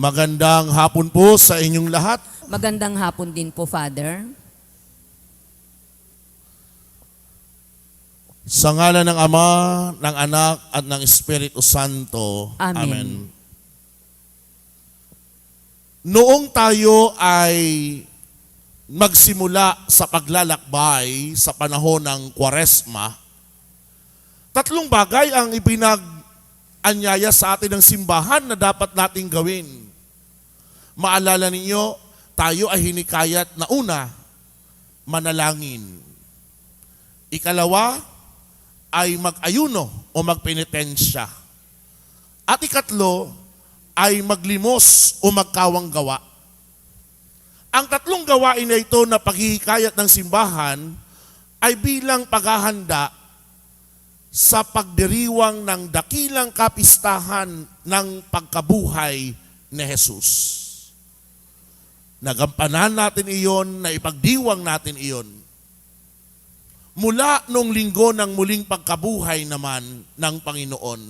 Magandang hapon po sa inyong lahat. Magandang hapon din po, Father. Sa ngala ng Ama, ng Anak, at ng Espiritu Santo. Amen. Noong tayo ay magsimula sa paglalakbay sa panahon ng Kwaresma, tatlong bagay ang ipinag-anyaya sa atin ng simbahan na dapat nating gawin. Maalala ninyo, tayo ay hinikayat na una, manalangin. Ikalawa, ay mag-ayuno o magpenitensya. At ikatlo, ay maglimos o magkawang gawa. Ang tatlong gawain na ito na paghihikayat ng simbahan ay bilang paghahanda sa pagdiriwang ng dakilang kapistahan ng pagkabuhay ni Jesus. Nagampanan natin iyon, na ipagdiwang natin iyon. Mula nung linggo ng muling pagkabuhay naman ng Panginoon.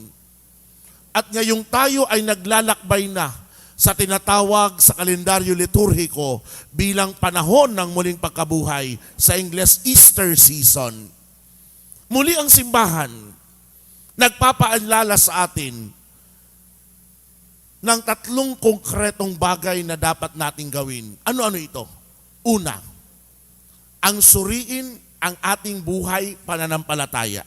At ngayong tayo ay naglalakbay na sa tinatawag sa kalendaryo liturhiko bilang panahon ng muling pagkabuhay sa Ingles Easter season. Muli ang simbahan nagpapaalala sa atin ng tatlong konkretong bagay na dapat nating gawin. Ano-ano ito? Una, ang suriin ang ating buhay pananampalataya.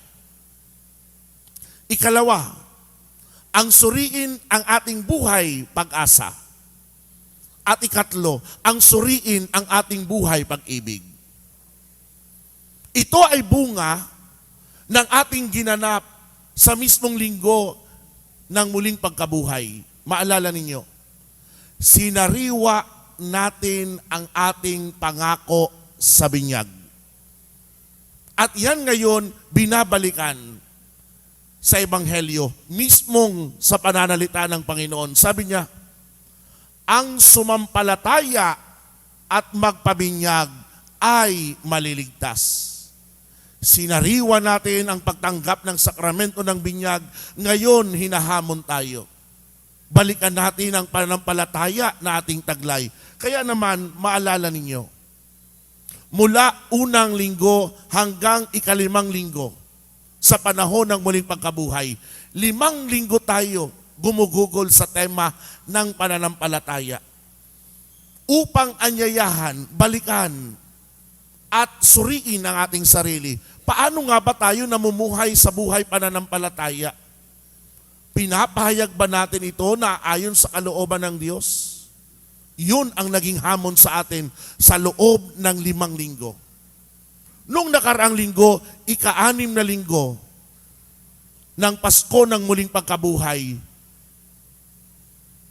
Ikalawa, ang suriin ang ating buhay pag-asa. At ikatlo, ang suriin ang ating buhay pag-ibig. Ito ay bunga ng ating ginanap sa mismong linggo ng muling pagkabuhay. Maalala ninyo, sinariwa natin ang ating pangako sa binyag. At yan ngayon binabalikan sa Ebanghelyo, mismong sa pananalita ng Panginoon. Sabi niya, ang sumampalataya at magpabinyag ay maliligtas. Sinariwa natin ang pagtanggap ng sakramento ng binyag, ngayon hinahamon tayo. Balikan natin ang pananampalataya na ating taglay. Kaya naman, maalala ninyo, mula unang linggo hanggang ikalimang linggo, sa panahon ng muling pagkabuhay. Limang linggo tayo gumugugol sa tema ng pananampalataya. Upang anyayahan, balikan, at suriin ang ating sarili. Paano nga ba tayo namumuhay sa buhay pananampalataya? Pinapahayag ba natin ito na ayon sa kalooban ng Diyos? Yun ang naging hamon sa atin sa loob ng limang linggo. Nung nakaraang linggo, ika-anim na linggo ng Pasko ng muling pagkabuhay,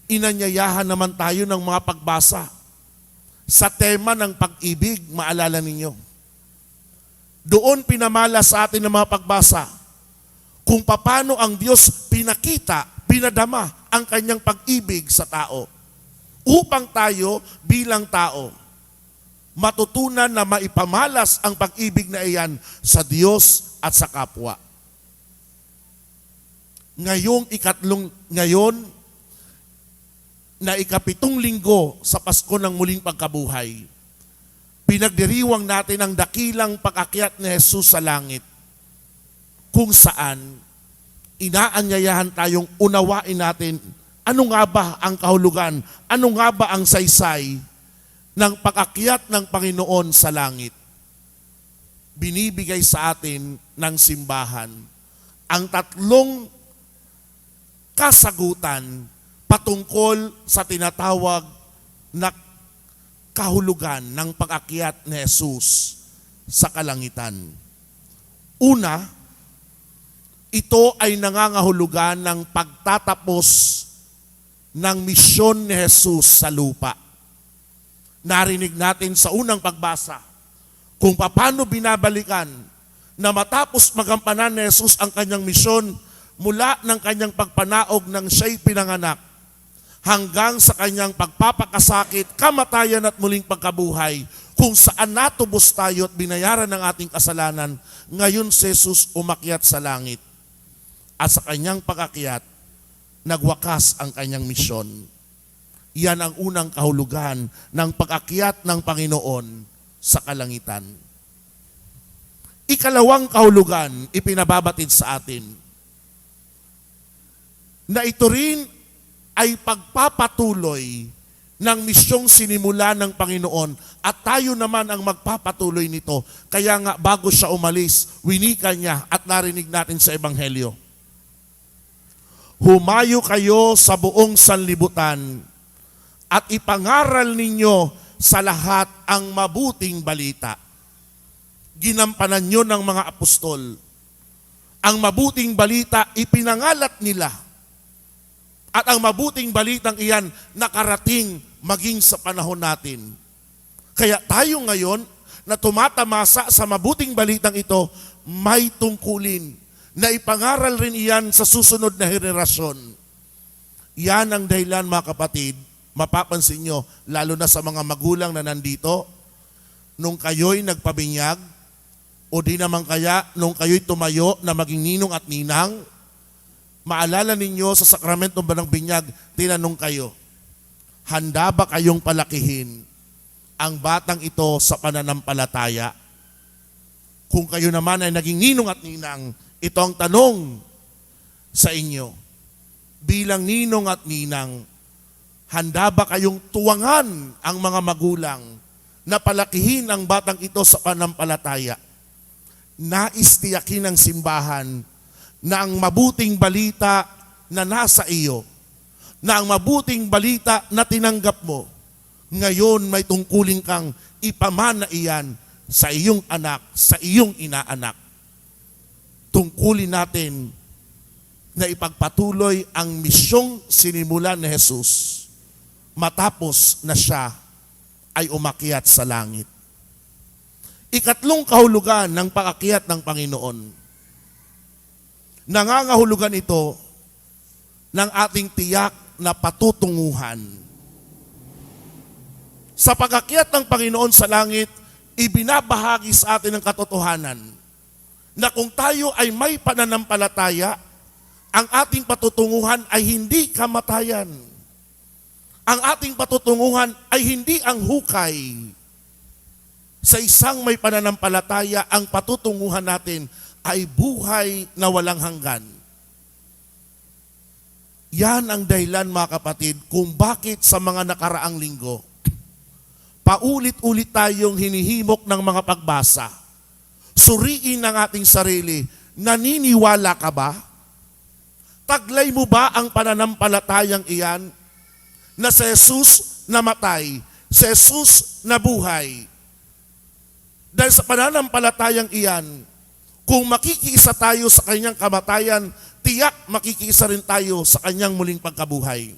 inanyayahan naman tayo ng mga pagbasa sa tema ng pag-ibig, maalala ninyo. Doon pinamala sa atin ng mga pagbasa kung paano ang Diyos pinakita, pinadama ang kanyang pag-ibig sa tao upang tayo bilang tao matutunan na maipamalas ang pag-ibig na iyan sa Diyos at sa kapwa. Ngayong ikatlong, ngayon, na ikapitong linggo sa Pasko ng muling pagkabuhay, pinagdiriwang natin ang dakilang pag-akyat ni Jesus sa langit kung saan inaanyayahan tayong unawain natin ano nga ba ang kahulugan, ano nga ba ang saysay ng pag-akyat ng Panginoon sa langit. Binibigay sa atin ng simbahan ang tatlong kasagutan patungkol sa tinatawag na kahulugan ng pag-akyat ni Jesus sa kalangitan. Una, ito ay nangangahulugan ng pagtatapos ng misyon ni Jesus sa lupa narinig natin sa unang pagbasa kung paano binabalikan na matapos magampanan ni Jesus ang kanyang misyon mula ng kanyang pagpanaog ng siya'y pinanganak hanggang sa kanyang pagpapakasakit, kamatayan at muling pagkabuhay kung saan natubos tayo at binayaran ng ating kasalanan, ngayon si Jesus umakyat sa langit. At sa kanyang pagakyat, nagwakas ang kanyang misyon. Yan ang unang kahulugan ng pag-akyat ng Panginoon sa kalangitan. Ikalawang kahulugan, ipinababatid sa atin, na ito rin ay pagpapatuloy ng misyong sinimula ng Panginoon at tayo naman ang magpapatuloy nito. Kaya nga bago siya umalis, winika niya at narinig natin sa Ebanghelyo. Humayo kayo sa buong sanlibutan at ipangaral ninyo sa lahat ang mabuting balita. Ginampanan nyo ng mga apostol. Ang mabuting balita ipinangalat nila. At ang mabuting balitang iyan nakarating maging sa panahon natin. Kaya tayo ngayon na tumatamasa sa mabuting balitang ito, may tungkulin na ipangaral rin iyan sa susunod na henerasyon. Yan ang dahilan mga kapatid, mapapansin nyo, lalo na sa mga magulang na nandito, nung kayo'y nagpabinyag, o di naman kaya nung kayo'y tumayo na maging ninong at ninang, maalala ninyo sa sakramentong banang binyag, tinanong kayo, handa ba kayong palakihin ang batang ito sa pananampalataya? Kung kayo naman ay naging ninong at ninang, ito ang tanong sa inyo. Bilang ninong at ninang, handa ba kayong tuwangan ang mga magulang na palakihin ang batang ito sa pananampalataya? Nais tiyakin ng simbahan na ang mabuting balita na nasa iyo, na ang mabuting balita na tinanggap mo, ngayon may tungkulin kang ipamana iyan sa iyong anak, sa iyong inaanak. Tungkulin natin na ipagpatuloy ang misyong sinimulan ni Jesus matapos na siya ay umakyat sa langit. Ikatlong kahulugan ng paakyat ng Panginoon. Nangangahulugan ito ng ating tiyak na patutunguhan. Sa pagakyat ng Panginoon sa langit, ibinabahagi sa atin ang katotohanan na kung tayo ay may pananampalataya, ang ating patutunguhan ay hindi kamatayan. Ang ating patutunguhan ay hindi ang hukay. Sa isang may pananampalataya, ang patutunguhan natin ay buhay na walang hanggan. Yan ang dahilan mga kapatid kung bakit sa mga nakaraang linggo, paulit-ulit tayong hinihimok ng mga pagbasa. Suriin ang ating sarili, naniniwala ka ba? Taglay mo ba ang pananampalatayang iyan na si Jesus namatay, si Jesus nabuhay? Dahil sa pananampalatayang iyan, kung makikiisa tayo sa kanyang kamatayan, tiyak makikiisa rin tayo sa kanyang muling pagkabuhay.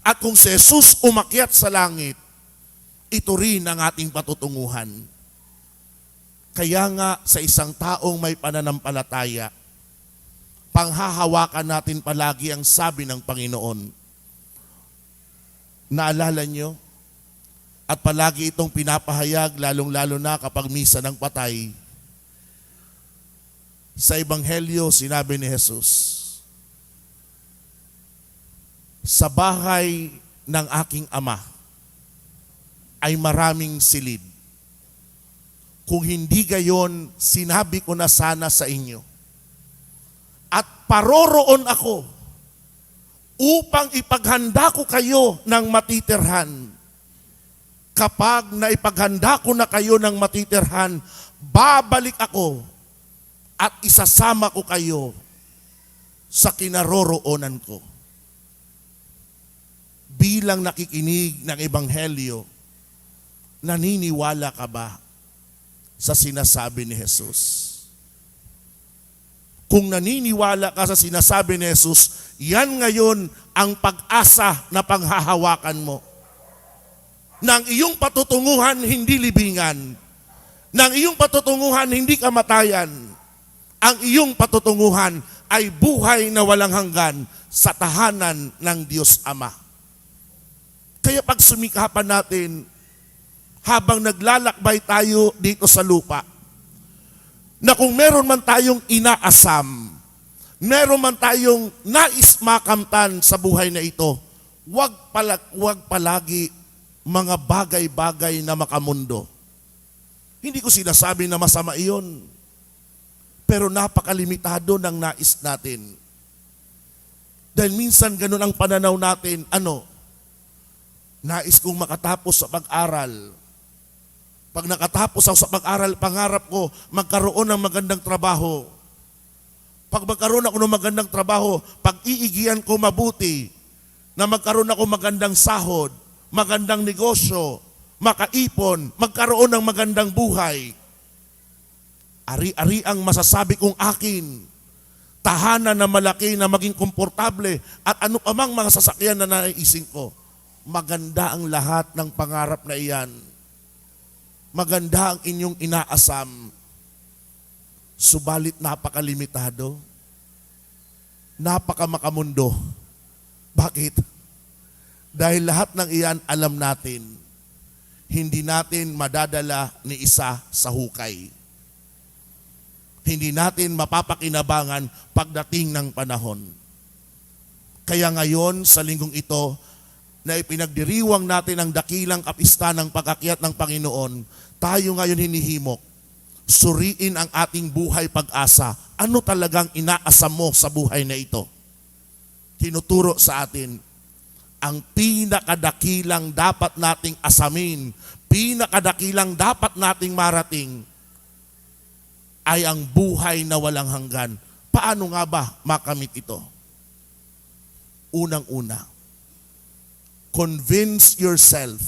At kung si Jesus umakyat sa langit, ito rin ang ating patutunguhan. Kaya nga sa isang taong may pananampalataya, panghahawakan natin palagi ang sabi ng Panginoon. Naalala nyo? At palagi itong pinapahayag, lalong-lalo na kapag misa ng patay. Sa Ebanghelyo, sinabi ni Jesus, Sa bahay ng aking ama ay maraming silid. Kung hindi gayon, sinabi ko na sana sa inyo. At paroroon ako upang ipaghanda ko kayo ng matitirhan. Kapag naipaghanda ko na kayo ng matitirhan, babalik ako at isasama ko kayo sa kinaroroonan ko. Bilang nakikinig ng Ebanghelyo, naniniwala ka ba sa sinasabi ni Jesus? Kung naniniwala ka sa sinasabi ni Jesus, yan ngayon ang pag-asa na panghahawakan mo. Nang iyong patutunguhan hindi libingan. Nang iyong patutunguhan hindi kamatayan. Ang iyong patutunguhan ay buhay na walang hanggan sa tahanan ng Diyos Ama. Kaya pag sumikapan natin, habang naglalakbay tayo dito sa lupa, na kung meron man tayong inaasam, meron man tayong nais makamtan sa buhay na ito, wag, pala, wag palagi mga bagay-bagay na makamundo. Hindi ko sinasabi na masama iyon. Pero napakalimitado ng nais natin. Dahil minsan ganun ang pananaw natin, ano, nais kong makatapos sa pag-aral. Pag nakatapos ako sa pag-aral, pangarap ko magkaroon ng magandang trabaho. Pag magkaroon ako ng magandang trabaho, pag iigian ko mabuti, na magkaroon ako magandang sahod, magandang negosyo, makaipon, magkaroon ng magandang buhay. Ari-ari ang masasabi kong akin. Tahanan na malaki na maging komportable at ano pa mga sasakyan na naiising ko. Maganda ang lahat ng pangarap na iyan. Maganda ang inyong inaasam. Subalit napakalimitado. Napakamakamundo. Bakit? Dahil lahat ng iyan alam natin, hindi natin madadala ni isa sa hukay. Hindi natin mapapakinabangan pagdating ng panahon. Kaya ngayon sa linggong ito, na ipinagdiriwang natin ang dakilang kapista ng pag-akyat ng Panginoon, tayo ngayon hinihimok, suriin ang ating buhay pag-asa. Ano talagang inaasam mo sa buhay na ito? Tinuturo sa atin, ang pinakadakilang dapat nating asamin, pinakadakilang dapat nating marating, ay ang buhay na walang hanggan. Paano nga ba makamit ito? Unang-una, convince yourself.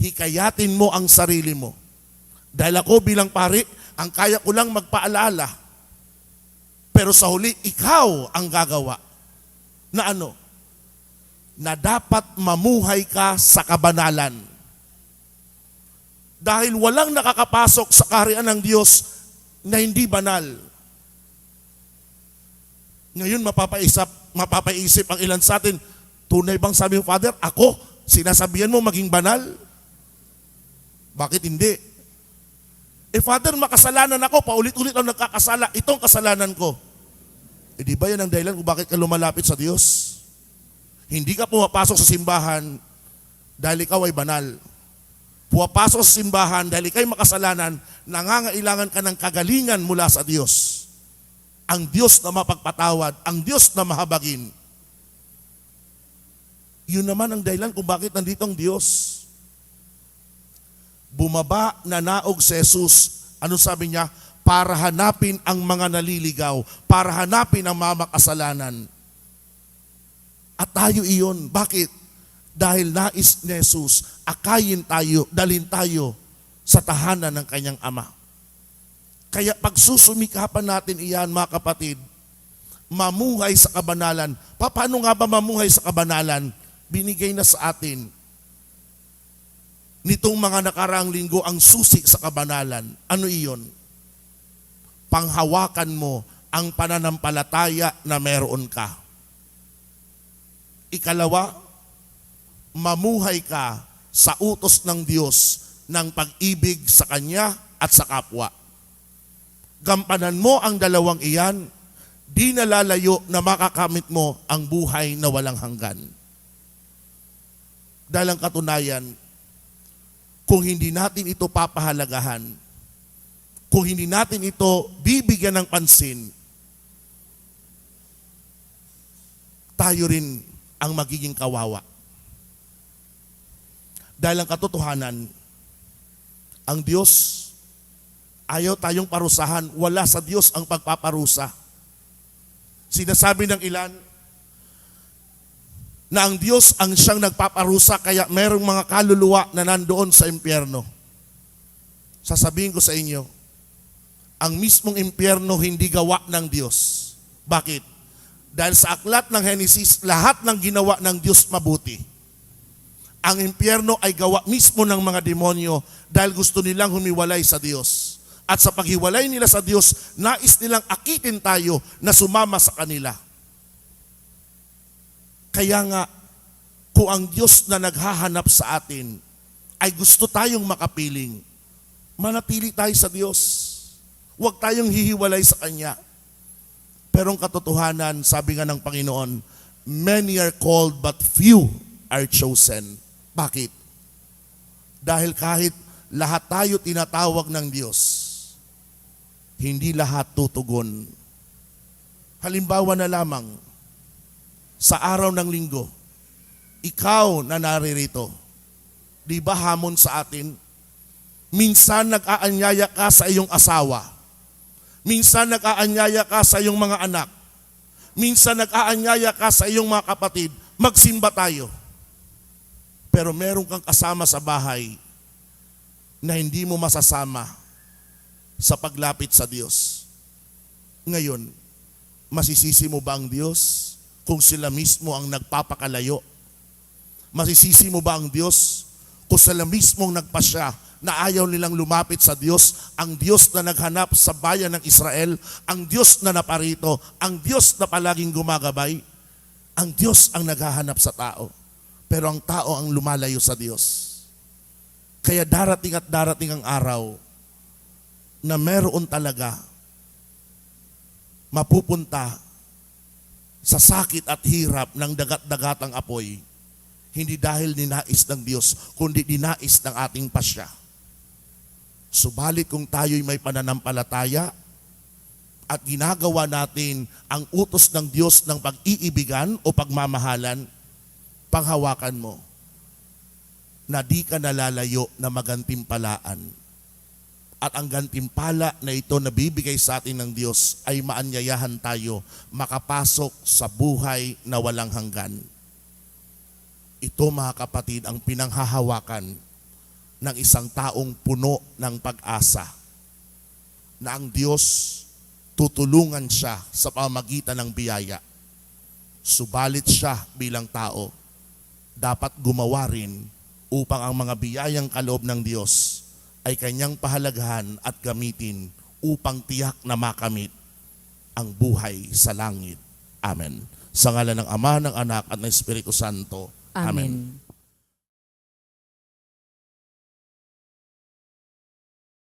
Hikayatin mo ang sarili mo. Dahil ako bilang pari, ang kaya ko lang magpaalala. Pero sa huli, ikaw ang gagawa. Na ano? Na dapat mamuhay ka sa kabanalan. Dahil walang nakakapasok sa kaharian ng Diyos na hindi banal. Ngayon mapapaisip, mapapaisip ang ilan sa atin, tunay bang sabi mo, Father, ako, sinasabihan mo maging banal? Bakit hindi? Eh Father, makasalanan ako, paulit-ulit ako nagkakasala, itong kasalanan ko. Eh di ba yan ang dahilan kung bakit ka lumalapit sa Diyos? Hindi ka pumapasok sa simbahan dahil ikaw ay banal. Pumapasok sa simbahan dahil ikay makasalanan, nangangailangan ka ng kagalingan mula sa Diyos. Ang Diyos na mapagpatawad, ang Diyos na mahabagin. Yun naman ang dahilan kung bakit nandito ang Diyos. Bumaba na naog si Jesus. Ano sabi niya? Para hanapin ang mga naliligaw. Para hanapin ang mga makasalanan. At tayo iyon. Bakit? Dahil nais ni Jesus, akayin tayo, dalhin tayo sa tahanan ng kanyang ama. Kaya pagsusumikapan natin iyan, mga kapatid, mamuhay sa kabanalan. Pa- Paano nga ba mamuhay sa kabanalan? Binigay na sa atin nitong mga nakaraang linggo ang susi sa kabanalan. Ano iyon? Panghawakan mo ang pananampalataya na meron ka. Ikalawa, mamuhay ka sa utos ng Diyos ng pag-ibig sa Kanya at sa kapwa. Gampanan mo ang dalawang iyan, di nalalayo na makakamit mo ang buhay na walang hanggan. Dahil ang katunayan, kung hindi natin ito papahalagahan, kung hindi natin ito bibigyan ng pansin, tayo rin ang magiging kawawa. Dahil ang katotohanan, ang Diyos, ayaw tayong parusahan. Wala sa Diyos ang pagpaparusa. Sinasabi ng ilan, na ang Diyos ang siyang nagpaparusa kaya merong mga kaluluwa na nandoon sa impyerno. Sasabihin ko sa inyo, ang mismong impyerno hindi gawa ng Diyos. Bakit? Dahil sa aklat ng Genesis, lahat ng ginawa ng Diyos mabuti. Ang impyerno ay gawa mismo ng mga demonyo dahil gusto nilang humiwalay sa Diyos. At sa paghiwalay nila sa Diyos, nais nilang akitin tayo na sumama sa kanila. Kaya nga, kung ang Diyos na naghahanap sa atin ay gusto tayong makapiling, manatili tayo sa Diyos. Huwag tayong hihiwalay sa Kanya. Pero ang katotohanan, sabi nga ng Panginoon, many are called but few are chosen. Bakit? Dahil kahit lahat tayo tinatawag ng Diyos, hindi lahat tutugon. Halimbawa na lamang, sa araw ng linggo, ikaw na naririto, di ba hamon sa atin? Minsan nag-aanyaya ka sa iyong asawa. Minsan nag-aanyaya ka sa iyong mga anak. Minsan nag-aanyaya ka sa iyong mga kapatid. Magsimba tayo. Pero meron kang kasama sa bahay na hindi mo masasama sa paglapit sa Diyos. Ngayon, masisisi mo ba ang Diyos kung sila mismo ang nagpapakalayo? Masisisi mo ba ang Diyos kung sila mismo ang nagpasya na ayaw nilang lumapit sa Diyos, ang Diyos na naghanap sa bayan ng Israel, ang Diyos na naparito, ang Diyos na palaging gumagabay, ang Diyos ang naghahanap sa tao. Pero ang tao ang lumalayo sa Diyos. Kaya darating at darating ang araw na meron talaga mapupunta sa sakit at hirap ng dagat-dagatang apoy, hindi dahil ninais ng Diyos, kundi dinais ng ating pasya. Subalit kung tayo'y may pananampalataya at ginagawa natin ang utos ng Diyos ng pag-iibigan o pagmamahalan, panghawakan mo na di ka nalalayo na magantimpalaan. At ang gantimpala na ito na bibigay sa atin ng Diyos ay maanyayahan tayo makapasok sa buhay na walang hanggan. Ito mga kapatid ang pinanghahawakan ng isang taong puno ng pag-asa na ang Diyos tutulungan siya sa pamagitan ng biyaya. Subalit siya bilang tao, dapat gumawa rin upang ang mga biyayang kaloob ng Diyos ay kanyang pahalagahan at gamitin upang tiyak na makamit ang buhay sa langit. Amen. Sa ngalan ng Ama, ng Anak at ng Espiritu Santo. Amen. Amen.